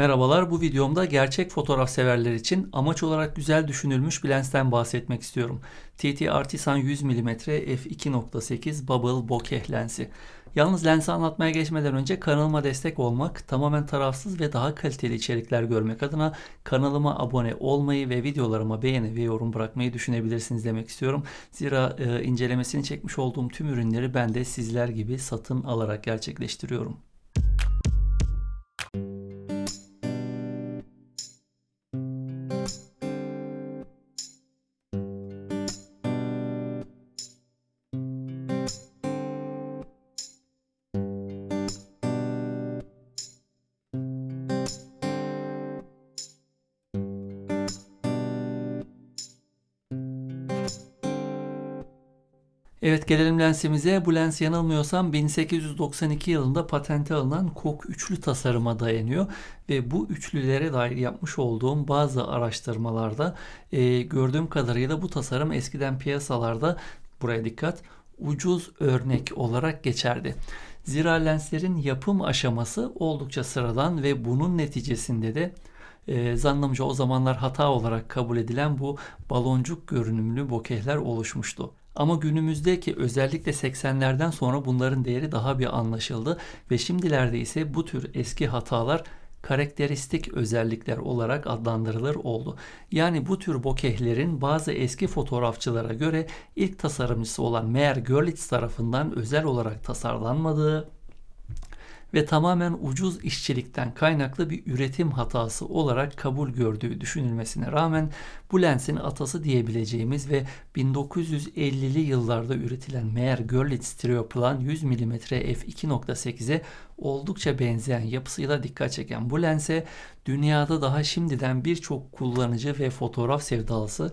Merhabalar, bu videomda gerçek fotoğraf severler için amaç olarak güzel düşünülmüş bir lensten bahsetmek istiyorum. TT Artisan 100 mm f2.8 Bubble Bokeh lensi. Yalnız lensi anlatmaya geçmeden önce kanalıma destek olmak, tamamen tarafsız ve daha kaliteli içerikler görmek adına kanalıma abone olmayı ve videolarıma beğeni ve yorum bırakmayı düşünebilirsiniz demek istiyorum. Zira e, incelemesini çekmiş olduğum tüm ürünleri ben de sizler gibi satın alarak gerçekleştiriyorum. Evet gelelim lensimize. Bu lens yanılmıyorsam 1892 yılında patente alınan Kok üçlü tasarıma dayanıyor. Ve bu üçlülere dair yapmış olduğum bazı araştırmalarda e, gördüğüm kadarıyla bu tasarım eskiden piyasalarda buraya dikkat ucuz örnek olarak geçerdi. Zira lenslerin yapım aşaması oldukça sıradan ve bunun neticesinde de e, zannımca o zamanlar hata olarak kabul edilen bu baloncuk görünümlü bokehler oluşmuştu. Ama günümüzdeki özellikle 80'lerden sonra bunların değeri daha bir anlaşıldı ve şimdilerde ise bu tür eski hatalar karakteristik özellikler olarak adlandırılır oldu. Yani bu tür bokehlerin bazı eski fotoğrafçılara göre ilk tasarımcısı olan Meyer Görlitz tarafından özel olarak tasarlanmadığı ve tamamen ucuz işçilikten kaynaklı bir üretim hatası olarak kabul gördüğü düşünülmesine rağmen bu lensin atası diyebileceğimiz ve 1950'li yıllarda üretilen Meyer Görlitz Trioplan 100 mm f2.8'e oldukça benzeyen yapısıyla dikkat çeken bu lense dünyada daha şimdiden birçok kullanıcı ve fotoğraf sevdalısı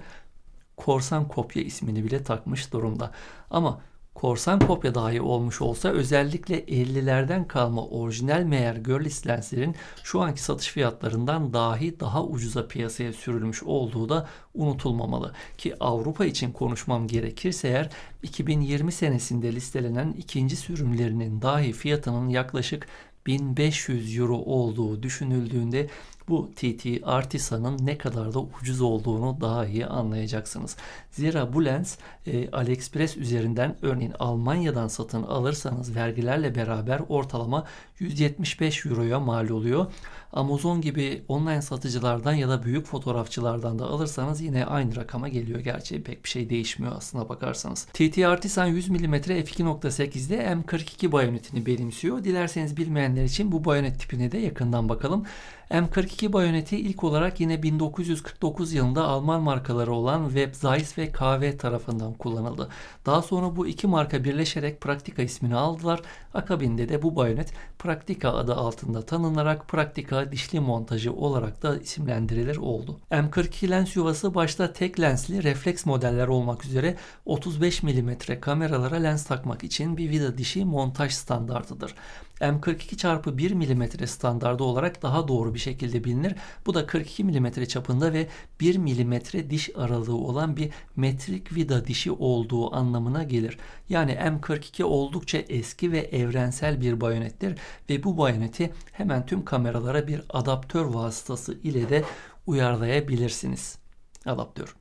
korsan kopya ismini bile takmış durumda. Ama korsan kopya dahi olmuş olsa özellikle 50'lerden kalma orijinal Meyer Görlitz lenslerin şu anki satış fiyatlarından dahi daha ucuza piyasaya sürülmüş olduğu da unutulmamalı. Ki Avrupa için konuşmam gerekirse eğer 2020 senesinde listelenen ikinci sürümlerinin dahi fiyatının yaklaşık 1500 euro olduğu düşünüldüğünde bu TT Artisan'ın ne kadar da ucuz olduğunu daha iyi anlayacaksınız. Zira bu lens e, AliExpress üzerinden örneğin Almanya'dan satın alırsanız vergilerle beraber ortalama 175 euroya mal oluyor. Amazon gibi online satıcılardan ya da büyük fotoğrafçılardan da alırsanız yine aynı rakama geliyor. Gerçi pek bir şey değişmiyor aslına bakarsanız. TT Artisan 100 mm f2.8'de M42 bayonetini benimsiyor. Dilerseniz bilmeyenler için bu bayonet tipine de yakından bakalım. M42 bayoneti ilk olarak yine 1949 yılında Alman markaları olan Web Zeiss ve KV tarafından kullanıldı. Daha sonra bu iki marka birleşerek Praktika ismini aldılar. Akabinde de bu bayonet Praktika adı altında tanınarak Praktika dişli montajı olarak da isimlendirilir oldu. M42 lens yuvası başta tek lensli refleks modeller olmak üzere 35 mm kameralara lens takmak için bir vida dişi montaj standartıdır. M42 x 1 mm standardı olarak daha doğru bir şekilde bilinir. Bu da 42 mm çapında ve 1 mm diş aralığı olan bir metrik vida dişi olduğu anlamına gelir. Yani M42 oldukça eski ve evrensel bir bayonettir ve bu bayoneti hemen tüm kameralara bir adaptör vasıtası ile de uyarlayabilirsiniz. Adaptör.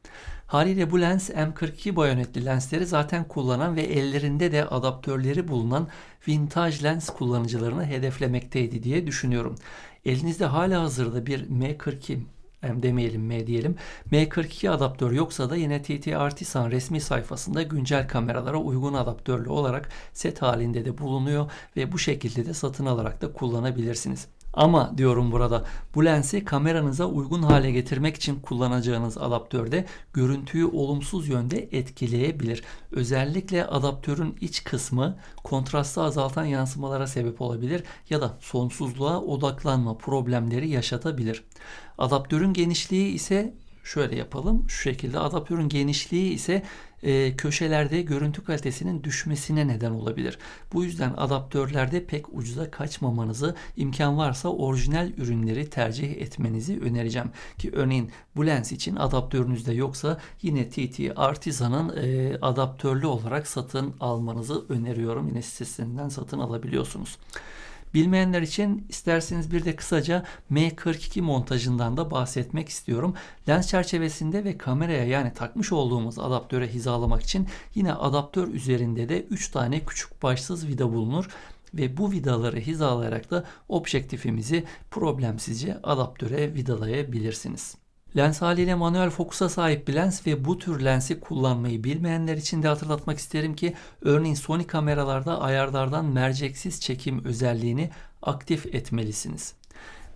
Haliyle bu lens M42 bayonetli lensleri zaten kullanan ve ellerinde de adaptörleri bulunan vintage lens kullanıcılarını hedeflemekteydi diye düşünüyorum. Elinizde hala hazırda bir M42 M demeyelim M diyelim. M42 adaptör yoksa da yine TT Artisan resmi sayfasında güncel kameralara uygun adaptörlü olarak set halinde de bulunuyor ve bu şekilde de satın alarak da kullanabilirsiniz. Ama diyorum burada bu lensi kameranıza uygun hale getirmek için kullanacağınız adaptörde görüntüyü olumsuz yönde etkileyebilir. Özellikle adaptörün iç kısmı kontrastı azaltan yansımalara sebep olabilir ya da sonsuzluğa odaklanma problemleri yaşatabilir. Adaptörün genişliği ise şöyle yapalım. Şu şekilde adaptörün genişliği ise e, köşelerde görüntü kalitesinin düşmesine neden olabilir. Bu yüzden adaptörlerde pek ucuza kaçmamanızı imkan varsa orijinal ürünleri tercih etmenizi önereceğim. Ki örneğin bu lens için adaptörünüzde yoksa yine TT Artisan'ın e, adaptörlü olarak satın almanızı öneriyorum. Yine sitesinden satın alabiliyorsunuz. Bilmeyenler için isterseniz bir de kısaca M42 montajından da bahsetmek istiyorum. Lens çerçevesinde ve kameraya yani takmış olduğumuz adaptöre hizalamak için yine adaptör üzerinde de 3 tane küçük başsız vida bulunur ve bu vidaları hizalayarak da objektifimizi problemsizce adaptöre vidalayabilirsiniz. Lens haliyle manuel fokusa sahip bir lens ve bu tür lensi kullanmayı bilmeyenler için de hatırlatmak isterim ki örneğin Sony kameralarda ayarlardan merceksiz çekim özelliğini aktif etmelisiniz.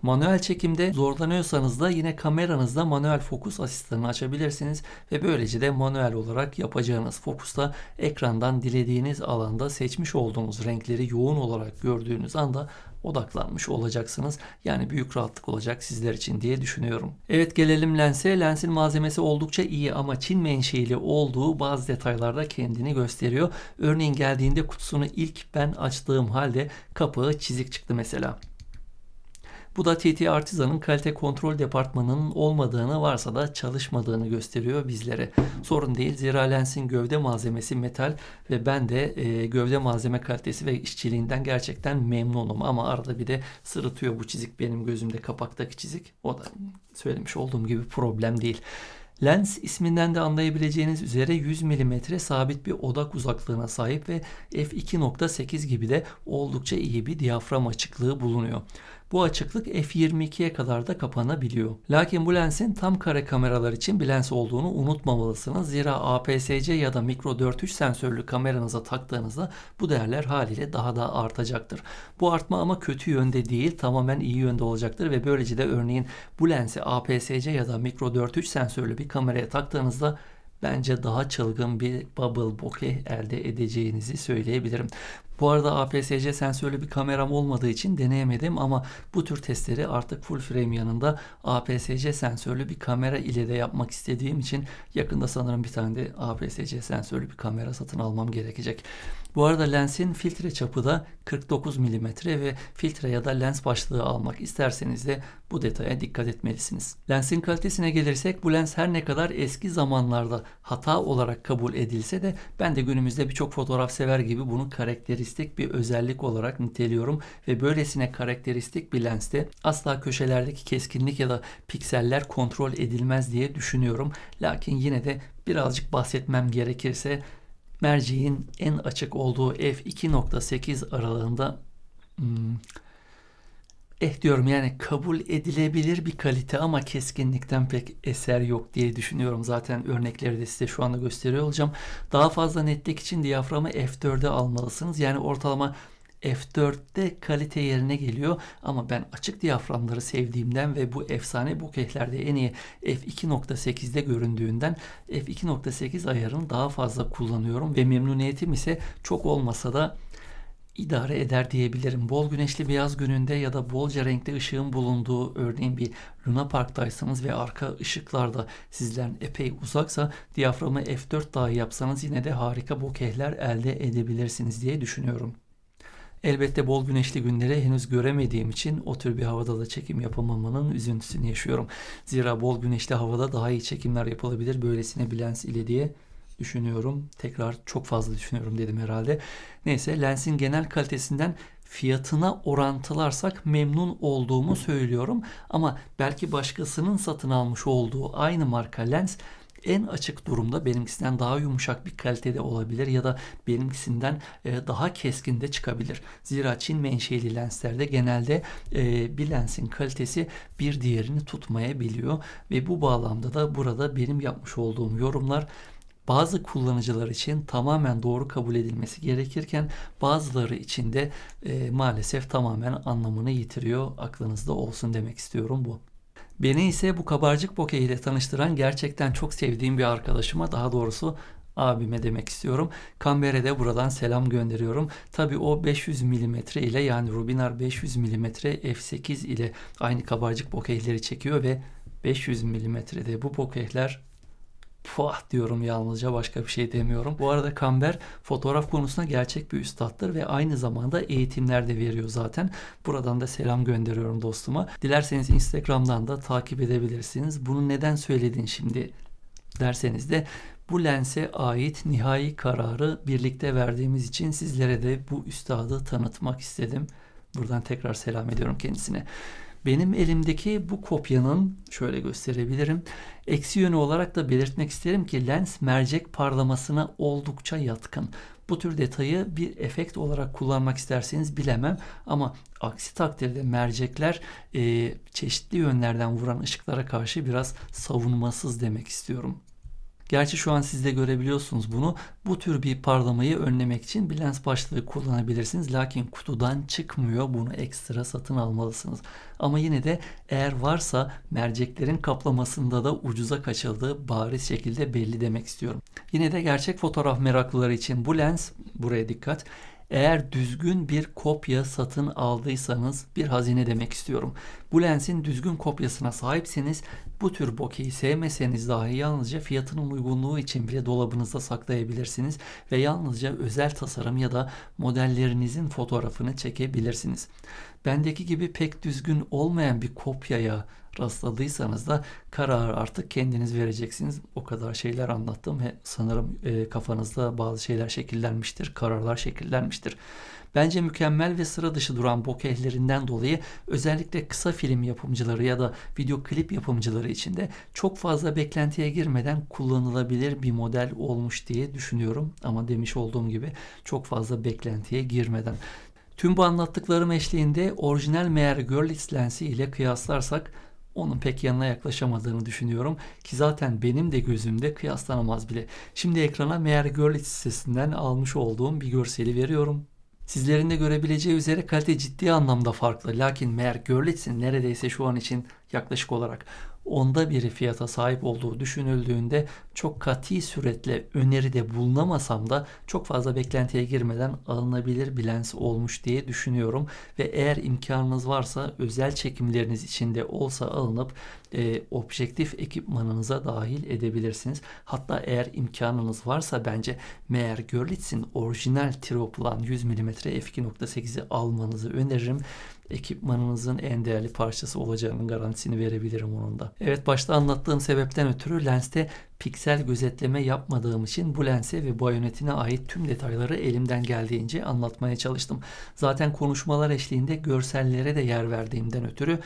Manuel çekimde zorlanıyorsanız da yine kameranızda manuel fokus asistanını açabilirsiniz ve böylece de manuel olarak yapacağınız fokusta ekrandan dilediğiniz alanda seçmiş olduğunuz renkleri yoğun olarak gördüğünüz anda odaklanmış olacaksınız. Yani büyük rahatlık olacak sizler için diye düşünüyorum. Evet gelelim lense. Lensin malzemesi oldukça iyi ama Çin menşeili olduğu bazı detaylarda kendini gösteriyor. Örneğin geldiğinde kutusunu ilk ben açtığım halde kapağı çizik çıktı mesela. Bu da TT Artisan'ın kalite kontrol departmanının olmadığını varsa da çalışmadığını gösteriyor bizlere. Sorun değil zira lensin gövde malzemesi metal ve ben de e, gövde malzeme kalitesi ve işçiliğinden gerçekten memnunum. Ama arada bir de sırıtıyor bu çizik benim gözümde kapaktaki çizik. O da söylemiş olduğum gibi problem değil. Lens isminden de anlayabileceğiniz üzere 100 mm sabit bir odak uzaklığına sahip ve f2.8 gibi de oldukça iyi bir diyafram açıklığı bulunuyor. Bu açıklık f22'ye kadar da kapanabiliyor. Lakin bu lensin tam kare kameralar için bir lens olduğunu unutmamalısınız. Zira APS-C ya da mikro 4.3 sensörlü kameranıza taktığınızda bu değerler haliyle daha da artacaktır. Bu artma ama kötü yönde değil tamamen iyi yönde olacaktır ve böylece de örneğin bu lensi APS-C ya da mikro 4.3 sensörlü bir kameraya taktığınızda bence daha çılgın bir bubble bokeh elde edeceğinizi söyleyebilirim. Bu arada APS-C sensörlü bir kameram olmadığı için deneyemedim ama bu tür testleri artık full frame yanında APS-C sensörlü bir kamera ile de yapmak istediğim için yakında sanırım bir tane de APS-C sensörlü bir kamera satın almam gerekecek. Bu arada lensin filtre çapı da 49 mm ve filtre ya da lens başlığı almak isterseniz de bu detaya dikkat etmelisiniz. Lensin kalitesine gelirsek bu lens her ne kadar eski zamanlarda hata olarak kabul edilse de ben de günümüzde birçok fotoğraf sever gibi bunu karakteristik bir özellik olarak niteliyorum ve böylesine karakteristik bir lenste asla köşelerdeki keskinlik ya da pikseller kontrol edilmez diye düşünüyorum. Lakin yine de birazcık bahsetmem gerekirse merceğin en açık olduğu f2.8 aralığında hmm, eh diyorum yani kabul edilebilir bir kalite ama keskinlikten pek eser yok diye düşünüyorum. Zaten örnekleri de size şu anda gösteriyor olacağım. Daha fazla netlik için diyaframı F4'e almalısınız. Yani ortalama F4'te kalite yerine geliyor ama ben açık diyaframları sevdiğimden ve bu efsane bukehlerde en iyi F2.8'de göründüğünden F2.8 ayarını daha fazla kullanıyorum ve memnuniyetim ise çok olmasa da idare eder diyebilirim. Bol güneşli bir yaz gününde ya da bolca renkli ışığın bulunduğu örneğin bir Luna Park'taysanız ve arka ışıklarda sizden epey uzaksa diyaframı F4 dahi yapsanız yine de harika bokehler elde edebilirsiniz diye düşünüyorum. Elbette bol güneşli günleri henüz göremediğim için o tür bir havada da çekim yapamamanın üzüntüsünü yaşıyorum. Zira bol güneşli havada daha iyi çekimler yapılabilir böylesine bir lens ile diye düşünüyorum. Tekrar çok fazla düşünüyorum dedim herhalde. Neyse lensin genel kalitesinden fiyatına orantılarsak memnun olduğumu söylüyorum. Ama belki başkasının satın almış olduğu aynı marka lens en açık durumda benimkisinden daha yumuşak bir kalitede olabilir ya da benimkisinden e, daha keskin de çıkabilir. Zira Çin menşeli lenslerde genelde e, bir lensin kalitesi bir diğerini tutmayabiliyor ve bu bağlamda da burada benim yapmış olduğum yorumlar bazı kullanıcılar için tamamen doğru kabul edilmesi gerekirken bazıları için de e, maalesef tamamen anlamını yitiriyor. Aklınızda olsun demek istiyorum bu. Beni ise bu kabarcık bokeh ile tanıştıran gerçekten çok sevdiğim bir arkadaşıma daha doğrusu abime demek istiyorum. Kambere'de buradan selam gönderiyorum. Tabi o 500 mm ile yani Rubinar 500 mm f8 ile aynı kabarcık bokehleri çekiyor ve 500 mm'de bu bokehler Puah diyorum yalnızca başka bir şey demiyorum. Bu arada Kamber fotoğraf konusunda gerçek bir üstattır ve aynı zamanda eğitimler de veriyor zaten. Buradan da selam gönderiyorum dostuma. Dilerseniz Instagram'dan da takip edebilirsiniz. Bunu neden söyledin şimdi derseniz de bu lense ait nihai kararı birlikte verdiğimiz için sizlere de bu üstadı tanıtmak istedim. Buradan tekrar selam ediyorum kendisine. Benim elimdeki bu kopyanın şöyle gösterebilirim. Eksi yönü olarak da belirtmek isterim ki lens mercek parlamasına oldukça yatkın. Bu tür detayı bir efekt olarak kullanmak isterseniz bilemem ama aksi takdirde mercekler e, çeşitli yönlerden vuran ışıklara karşı biraz savunmasız demek istiyorum. Gerçi şu an siz de görebiliyorsunuz bunu. Bu tür bir parlamayı önlemek için bir lens başlığı kullanabilirsiniz. Lakin kutudan çıkmıyor. Bunu ekstra satın almalısınız. Ama yine de eğer varsa merceklerin kaplamasında da ucuza kaçıldığı bariz şekilde belli demek istiyorum. Yine de gerçek fotoğraf meraklıları için bu lens, buraya dikkat, eğer düzgün bir kopya satın aldıysanız bir hazine demek istiyorum. Bu lensin düzgün kopyasına sahipseniz bu tür bokeyi sevmeseniz dahi yalnızca fiyatının uygunluğu için bile dolabınızda saklayabilirsiniz ve yalnızca özel tasarım ya da modellerinizin fotoğrafını çekebilirsiniz. Bendeki gibi pek düzgün olmayan bir kopyaya rastladıysanız da kararı artık kendiniz vereceksiniz. O kadar şeyler anlattım ve sanırım e, kafanızda bazı şeyler şekillenmiştir, kararlar şekillenmiştir. Bence mükemmel ve sıra dışı duran bokehlerinden dolayı özellikle kısa film yapımcıları ya da video klip yapımcıları için de çok fazla beklentiye girmeden kullanılabilir bir model olmuş diye düşünüyorum. Ama demiş olduğum gibi çok fazla beklentiye girmeden. Tüm bu anlattıklarım eşliğinde orijinal Meyer Görlitz lensi ile kıyaslarsak onun pek yanına yaklaşamadığını düşünüyorum ki zaten benim de gözümde kıyaslanamaz bile. Şimdi ekrana Meyer Görlitz sitesinden almış olduğum bir görseli veriyorum. Sizlerin de görebileceği üzere kalite ciddi anlamda farklı. Lakin Meyer Görlitz'in neredeyse şu an için yaklaşık olarak onda biri fiyata sahip olduğu düşünüldüğünde çok kati suretle öneride bulunamasam da çok fazla beklentiye girmeden alınabilir bir lens olmuş diye düşünüyorum. Ve eğer imkanınız varsa özel çekimleriniz içinde olsa alınıp e, objektif ekipmanınıza dahil edebilirsiniz. Hatta eğer imkanınız varsa bence Meyer Görlitz'in orijinal Troplan 100 mm f2.8'i almanızı öneririm ekipmanınızın en değerli parçası olacağının garantisini verebilirim onun da. Evet başta anlattığım sebepten ötürü lenste piksel gözetleme yapmadığım için bu lense ve bayonetine ait tüm detayları elimden geldiğince anlatmaya çalıştım. Zaten konuşmalar eşliğinde görsellere de yer verdiğimden ötürü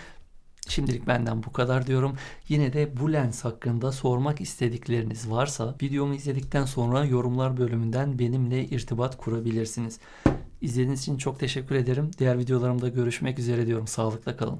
Şimdilik benden bu kadar diyorum. Yine de bu lens hakkında sormak istedikleriniz varsa videomu izledikten sonra yorumlar bölümünden benimle irtibat kurabilirsiniz. İzlediğiniz için çok teşekkür ederim. Diğer videolarımda görüşmek üzere diyorum. Sağlıkla kalın.